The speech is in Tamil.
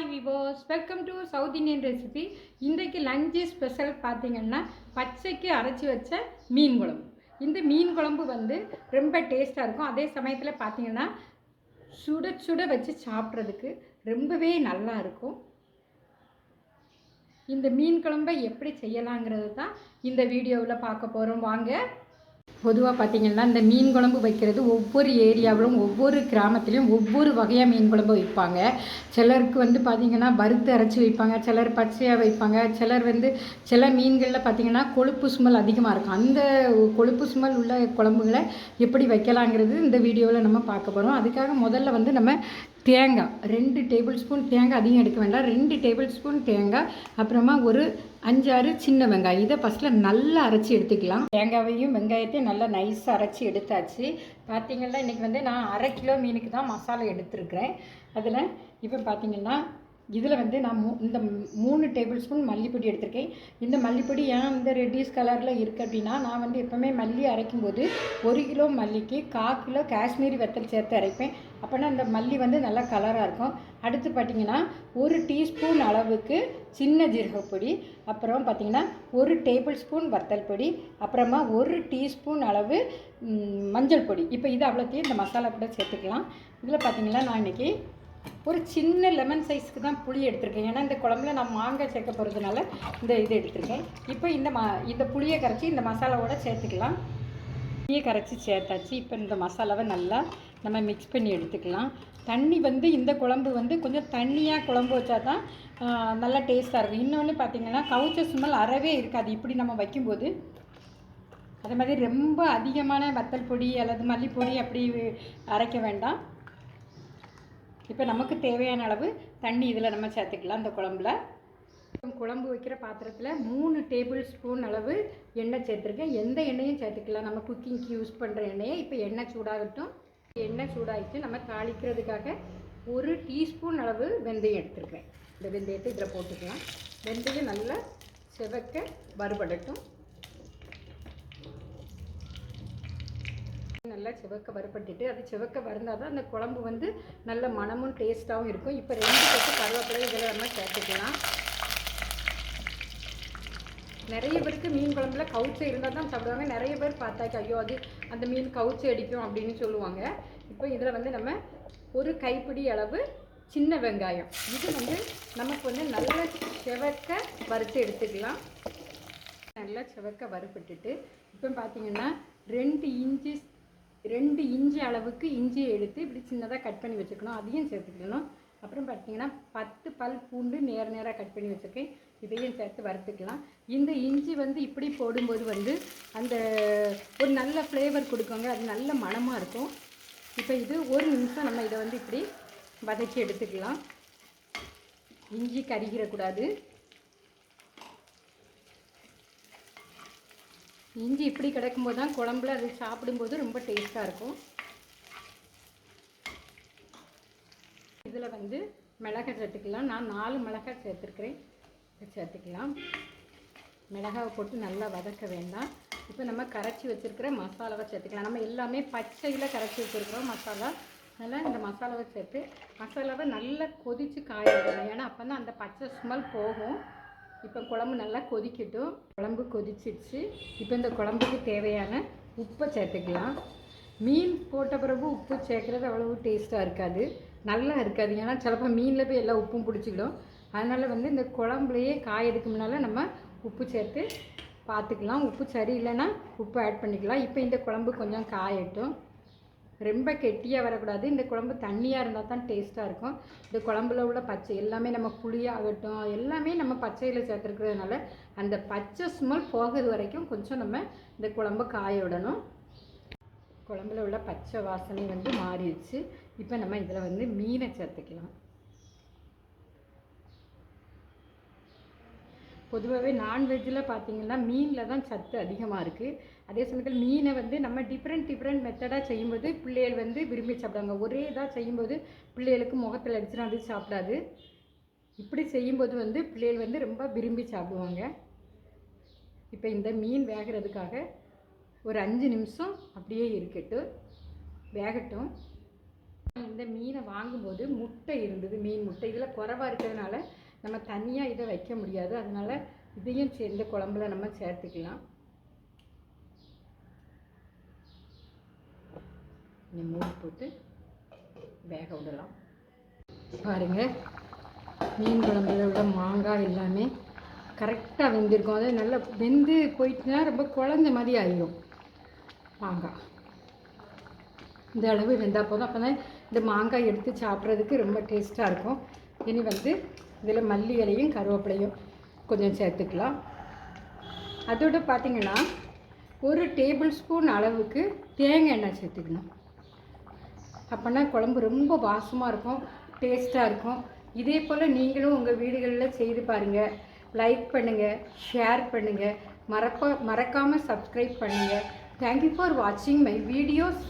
Hi விவோஸ் welcome to South Indian recipe இன்றைக்கு லஞ்சு ஸ்பெஷல் பார்த்தீங்கன்னா பச்சைக்கு அரைச்சி வச்ச மீன் குழம்பு. இந்த மீன் குழம்பு வந்து ரொம்ப டேஸ்ட்டாக இருக்கும். அதே சமயத்தில் பார்த்தீங்கன்னா சுட சுட வச்சு சாப்பிட்றதுக்கு ரொம்பவே நல்லா இருக்கும். இந்த மீன் குழம்பை எப்படி செய்யலாங்கிறது தான் இந்த வீடியோவில் பார்க்க போகிறோம் வாங்க. பொதுவாக பார்த்தீங்கன்னா இந்த மீன் குழம்பு வைக்கிறது ஒவ்வொரு ஏரியாவிலும் ஒவ்வொரு கிராமத்துலேயும் ஒவ்வொரு வகையாக மீன் குழம்பு வைப்பாங்க. சிலருக்கு வந்து பார்த்திங்கன்னா வறுத்து அரைச்சி வைப்பாங்க சிலர் பச்சையாக வைப்பாங்க சிலர் வந்து சில மீன்களில் பார்த்திங்கன்னா கொழுப்பு சுமல் அதிகமாக இருக்கும். அந்த கொழுப்பு சுமல் உள்ள குழம்புகளை எப்படி வைக்கலாங்கிறது இந்த வீடியோவில் நம்ம பார்க்க போகிறோம் அதுக்காக முதல்ல வந்து நம்ம தேங்காய். ரெண்டு டேபிள் ஸ்பூன் தேங்காய் அதிகம் எடுக்க வேண்டாம். ரெண்டு டேபிள் ஸ்பூன் தேங்காய். அப்புறமா ஒரு அஞ்சாறு சின்ன வெங்காயம். இதை ஃபஸ்ட்டில் நல்லா அரைச்சி எடுத்துக்கலாம். தேங்காயையும் வெங்காயத்தையும் நல்லா நைஸாக அரைச்சி எடுத்தாச்சு. பார்த்தீங்கன்னா இன்றைக்கி வந்து நான் அரை கிலோ மீனுக்கு தான் மசாலா எடுத்துருக்குறேன். அதில் இப்போ பார்த்தீங்கன்னா இதில் வந்து நான் மூ இந்த மூணு டேபிள் ஸ்பூன் மல்லிப்பொடி எடுத்திருக்கேன். இந்த மல்லிப்பொடி ஏன் இந்த ரெட்டிஷ் கலரில் இருக்குது அப்படின்னா நான் வந்து எப்போவுமே மல்லி அரைக்கும் போது ஒரு கிலோ மல்லிக்கு கால் கிலோ காஷ்மீரி வெத்தல் சேர்த்து அரைப்பேன். அப்போனா அந்த மல்லி வந்து நல்லா கலராக இருக்கும். அடுத்து பார்த்திங்கன்னா ஒரு டீஸ்பூன் அளவுக்கு சின்ன ஜீரகப்பொடி அப்புறம் பார்த்திங்கன்னா ஒரு டேபிள் ஸ்பூன் வத்தல் பொடி அப்புறமா ஒரு டீஸ்பூன் அளவு மஞ்சள் பொடி. இப்போ இது அவ்வளோத்தையும் இந்த மசாலா கூட சேர்த்துக்கலாம். இதில் பார்த்திங்கன்னா நான் இன்றைக்கி ஒரு சின்ன லெமன் சைஸ்க்கு தான் புளி எடுத்திருக்கேன். ஏன்னா இந்த குழம்புல நான் மாங்காய் சேர்க்க போகிறதுனால இந்த இது எடுத்திருக்கேன். இப்போ இந்த மா இந்த புளியை கரைச்சி இந்த மசாலாவோட சேர்த்துக்கலாம். புளியை கரைச்சி சேர்த்தாச்சு. இப்போ இந்த மசாலாவை நல்லா நம்ம மிக்ஸ் பண்ணி எடுத்துக்கலாம். தண்ணி வந்து இந்த குழம்பு வந்து கொஞ்சம் தண்ணியாக குழம்பு வச்சா தான் நல்லா டேஸ்ட்டாக இருக்கும். இன்னொன்று பார்த்தீங்கன்னா கவுச்ச சுமல் அறவே இருக்காது. இப்படி நம்ம வைக்கும்போது அதே மாதிரி ரொம்ப அதிகமான வத்தல் பொடி அல்லது மல்லிப்பொடி அப்படி அரைக்க வேண்டாம். இப்போ நமக்கு தேவையான அளவு தண்ணி இதில் நம்ம சேர்த்துக்கலாம் அந்த குழம்புல. குழம்பு வைக்கிற பாத்திரத்தில் மூணு டேபிள் ஸ்பூன் அளவு எண்ணெய் சேர்த்துருக்கேன். எந்த எண்ணெயும் சேர்த்துக்கலாம். நம்ம குக்கிங்க்கு யூஸ் பண்ணுற எண்ணெயை இப்போ எண்ணெய் சூடாகட்டும். எண்ணெய் சூடாகிட்டு நம்ம தாளிக்கிறதுக்காக ஒரு டீஸ்பூன் அளவு வெந்தயம் எடுத்துருக்கேன். இந்த வெந்தயத்தை இதில் போட்டுக்கலாம். வெந்தயம் நல்லா செவக்க வறுபடட்டும். நல்லா சிவக்க வறுப்பட்டுட்டு அது சிவக்க வறுந்தால் தான் அந்த குழம்பு வந்து நல்ல மணமும் டேஸ்ட்டாகவும் இருக்கும். இப்போ ரெண்டு பேருக்கு கருவேப்பிலை இதில் நம்ம சேர்த்துக்கலாம். நிறைய பேருக்கு மீன் குழம்புல கவுச்சு இருந்தால் தான் சாப்பிடுவாங்க. நிறைய பேர் பார்த்தாக்கி ஐயோ அது அந்த மீன் கவுச்சு அடிக்கும் அப்படின்னு சொல்லுவாங்க. இப்போ இதில் வந்து நம்ம ஒரு கைப்பிடி அளவு சின்ன வெங்காயம். இது வந்து நமக்கு வந்து நல்ல செவக்க வறுத்து எடுத்துக்கலாம். நல்லா செவக்க வறுப்பட்டுட்டு இப்போ பார்த்தீங்கன்னா ரெண்டு இன்ச்சு ரெண்டு இஞ்சி அளவுக்கு இஞ்சியை எடுத்து இப்படி சின்னதாக கட் பண்ணி வச்சுக்கணும் அதையும் சேர்த்துக்கணும். அப்புறம் பார்த்தீங்கன்னா பத்து பல் பூண்டு நேர நேராக கட் பண்ணி வச்சுருக்கேன். இதையும் சேர்த்து வறுத்துக்கலாம். இந்த இஞ்சி வந்து இப்படி போடும்போது வந்து அந்த ஒரு நல்ல ஃப்ளேவர் கொடுக்குங்க. அது நல்ல மணமாக இருக்கும். இப்போ இது ஒரு நிமிஷம் நம்ம இதை வந்து இப்படி வதக்கி எடுத்துக்கலாம். இஞ்சி கருகிடக்கூடாது இஞ்சி இப்படி கிடைக்கும்போது தான் குழம்புல அது சாப்பிடும்போது ரொம்ப டேஸ்ட்டாக இருக்கும். இதில் வந்து மிளகாய் சேர்த்துக்கலாம். நான் நாலு மிளகாய் சேர்த்துருக்கிறேன். சேர்த்துக்கலாம். மிளகாவை போட்டு நல்லா வதக்க வேண்டாம். இப்போ நம்ம கரைச்சி வச்சுருக்கிற மசாலாவை சேர்த்துக்கலாம். நம்ம எல்லாமே பச்சையில் கரைச்சி வச்சுருக்கிறோம் மசாலா. அதனால் இந்த மசாலாவை சேர்த்து மசாலாவை நல்லா கொதித்து காய விடணும் ஏன்னா அப்போ தான் அந்த பச்சை ஸ்மெல் போகும். இப்போ குழம்பு நல்லா கொதிக்கட்டும். குழம்பு கொதிச்சிடுச்சு இப்போ இந்த குழம்புக்கு தேவையான உப்பை சேர்த்துக்கலாம். மீன் போட்ட பிறகு உப்பு சேர்க்குறது அவ்வளவு டேஸ்ட்டாக இருக்காது. நல்லா இருக்காது. ஏன்னா சிலப்போ மீனில் போய் எல்லா உப்பும் பிடிச்சிக்கிடும். அதனால் வந்து இந்த குழம்புலையே காயதுக்கு முன்னால் நம்ம உப்பு சேர்த்து பார்த்துக்கலாம் உப்பு சரி இல்லைன்னா உப்பு ஆட் பண்ணிக்கலாம். இப்போ இந்த குழம்பு கொஞ்சம் காயட்டும். ரொம்ப கெட்டியாக வரக்கூடாது. இந்த குழம்பு தண்ணியாக இருந்தால் தான் டேஸ்ட்டாக இருக்கும். இந்த குழம்புல உள்ள பச்சை எல்லாமே நம்ம புளியாகட்டும் எல்லாமே நம்ம பச்சையில் சேர்த்துருக்கிறதுனால அந்த பச்சை ஸ்மெல் போகிறது வரைக்கும் கொஞ்சம் நம்ம இந்த குழம்பு காய விடணும். குழம்புல உள்ள பச்சை வாசனை வந்து மாறிடுச்சு. இப்போ நம்ம இதில் வந்து மீனை சேர்த்துக்கலாம். பொதுவாகவே நான்வெஜ்ஜில் பார்த்தீங்கன்னா மீனில் தான் சத்து அதிகமாக இருக்குது அதே சமயத்தில் மீனை வந்து நம்ம டிஃப்ரெண்ட் டிஃப்ரெண்ட் மெத்தடாக செய்யும்போது பிள்ளைகள் வந்து விரும்பி சாப்பிடுவாங்க. ஒரே இதாக செய்யும்போது பிள்ளைகளுக்கு முகத்தில் அடிச்சுனா அது சாப்பிடாது. இப்படி செய்யும்போது வந்து பிள்ளைகள் வந்து ரொம்ப விரும்பி சாப்பிடுவாங்க. இப்போ இந்த மீன் வேகிறதுக்காக ஒரு அஞ்சு நிமிஷம் அப்படியே இருக்கட்டும். வேகட்டும். இந்த மீனை வாங்கும்போது முட்டை இருந்தது மீன் முட்டை. இதில் குறைவாக இருக்கிறதுனால நம்ம தனியாக இதை வைக்க முடியாது. அதனால் இதையும் சேர்ந்த குழம்புல நம்ம சேர்த்துக்கலாம். இந்த மூடி போட்டு வேக விடலாம். பாருங்கள் மீன் குழம்புல விட மாங்காய் எல்லாமே கரெக்டாக வெந்திருக்கும். அது நல்லா வெந்து போயிட்டுனா ரொம்ப குழந்த மாதிரி ஆயிடும் மாங்காய். இந்த அளவு வெந்தால் போதும். அப்போ தான் இந்த மாங்காய் எடுத்து சாப்பிட்றதுக்கு ரொம்ப டேஸ்ட்டாக இருக்கும். இனி வந்து இதில் மல்லி இலையும் கருவேப்பிலையும் கொஞ்சம் சேர்த்துக்கலாம். அதோட பார்த்திங்கன்னா ஒரு டேபிள் ஸ்பூன் அளவுக்கு தேங்காய் எண்ணெய் சேர்த்துக்கணும். அப்போனா குழம்பு ரொம்ப வாசமாக இருக்கும் டேஸ்ட்டாக இருக்கும். இதே போல் நீங்களும் உங்கள் வீடுகளில் செய்து பாருங்கள் லைக் பண்ணுங்கள் ஷேர் பண்ணுங்கள் மறப்ப மறக்காமல் சப்ஸ்கிரைப் பண்ணுங்கள் தேங்க்யூ ஃபார் வாட்சிங் மை வீடியோஸ்